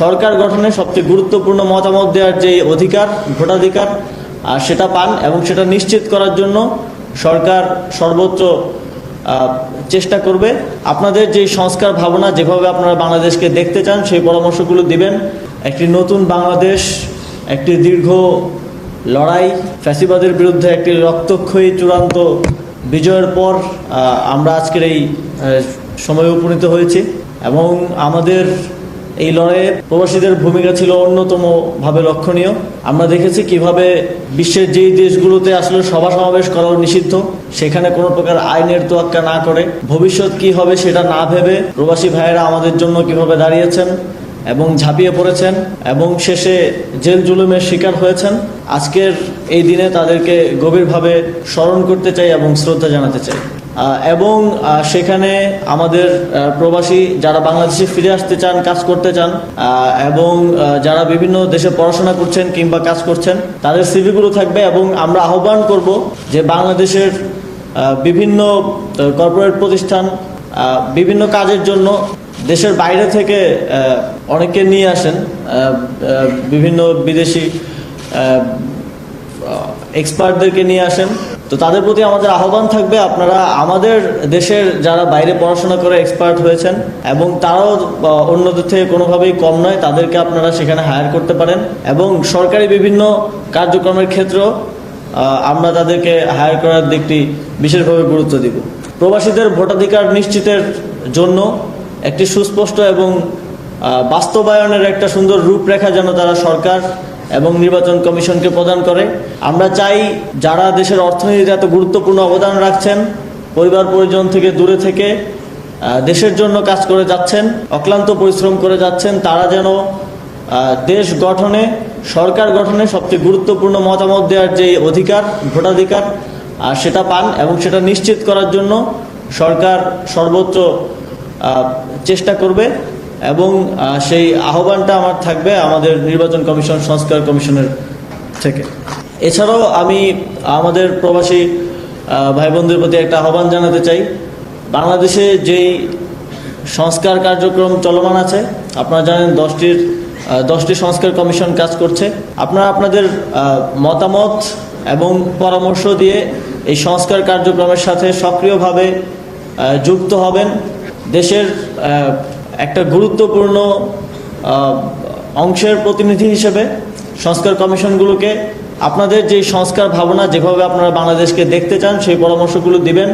সরকার গঠনে সবচেয়ে গুরুত্বপূর্ণ মতামত দেওয়ার যে অধিকার, ভোটাধিকার আর সেটা পান এবং সেটা নিশ্চিত করার জন্য সরকার সর্বোচ্চ চেষ্টা করবে। আপনাদের যে সংস্কার ভাবনা যেভাবে আপনারা বাংলাদেশকে দেখতে চান, সেই পরামর্শগুলো দিবেন। একটি নতুন বাংলাদেশ, একটি দীর্ঘ লড়াই, ফ্যাসিবাদের বিরুদ্ধে একটি রক্তক্ষয়ী চূড়ান্ত বিজয়ের পর আমরা আজকের এই সময়ে উপনীত হয়েছি এবং আমাদের এই লড়াইয়ে প্রবাসীদের ভূমিকা ছিল অন্যতম ভাবে লক্ষণীয়। আমরা দেখেছি কীভাবে বিশ্বের যেই দেশগুলোতে আসলে সভা সমাবেশ করা নিষিদ্ধ, সেখানে কোনো প্রকার আইনের তোয়াক্কা না করে। ভবিষ্যৎ কি হবে সেটা না ভেবে প্রবাসী ভাইয়েরা আমাদের জন্য কীভাবে দাঁড়িয়েছেন এবং ঝাঁপিয়ে পড়েছেন এবং শেষে জেল জুলুমের শিকার হয়েছেন, আজকের এই দিনে তাদেরকে গভীরভাবে স্মরণ করতে চাই এবং শ্রদ্ধা জানাতে চাই। এবং সেখানে আমাদের প্রবাসী যারা বাংলাদেশে ফিরে আসতে চান, কাজ করতে চান এবং যারা বিভিন্ন দেশে পড়াশোনা করছেন কিংবা কাজ করছেন, তাদের সিভিগুলো থাকবে এবং আমরা আহ্বান করব যে বাংলাদেশের বিভিন্ন কর্পোরেট প্রতিষ্ঠান বিভিন্ন কাজের জন্য দেশের বাইরে থেকে অনেকে নিয়ে আসেন বিভিন্ন বিদেশি এক্সপার্টদেরকে নিয়ে আসেন। তো তাদের প্রতি আমাদের আহ্বান থাকবে, আপনারা আমাদের দেশের যারা বাইরে পড়াশোনা করে এক্সপার্ট হয়েছেন এবং তারাও অন্যদের থেকে কোনোভাবেই কম নয়, তাদেরকে আপনারা সেখানে হায়ার করতে পারেন এবং সরকারি বিভিন্ন কার্যক্রমের ক্ষেত্রেও আমরা তাদেরকে হায়ার করার দিকটি বিশেষভাবে গুরুত্ব দিব। প্রবাসীদের ভোটাধিকার নিশ্চিতের জন্য একটি সুস্পষ্ট এবং বাস্তবায়নের একটা সুন্দর রূপরেখা যেন তারা সরকার এবং নির্বাচন কমিশনকে প্রদান করে। আমরা চাই যারা দেশের অর্থনীতিতে এত গুরুত্বপূর্ণ অবদান রাখছেন, পরিবার পরিজন থেকে দূরে থেকে দেশের জন্য কাজ করে যাচ্ছেন, অক্লান্ত পরিশ্রম করে যাচ্ছেন, তারা যেন দেশ গঠনে, সরকার গঠনে সবচেয়ে গুরুত্বপূর্ণ মতামত দেওয়ার যে অধিকার, ভোটাধিকার সেটা পান এবং সেটা নিশ্চিত করার জন্য সরকার সর্বোচ্চ চেষ্টা করবে। এবং সেই আহ্বানটা আমার থাকবে আমাদের নির্বাচন কমিশন, সংস্কার কমিশনের থেকে। এছাড়াও আমি আমাদের প্রবাসী ভাই বোনদের প্রতি একটা আহ্বান জানাতে চাই। বাংলাদেশে যেই সংস্কার কার্যক্রম চলমান আছে, আপনারা জানেন দশটির দশটি সংস্কার কমিশন কাজ করছে। আপনারা আপনাদের মতামত এবং পরামর্শ দিয়ে এই সংস্কার কার্যক্রমের সাথে সক্রিয়ভাবে যুক্ত হবেন। দেশের একটা গুরুত্বপূর্ণ অংশের প্রতিনিধি হিসেবে সংস্কার কমিশনগুলোকে আপনাদের যে সংস্কার ভাবনা যেভাবে আপনারা বাংলাদেশকে দেখতে চান, সেই পরামর্শগুলো দিবেন।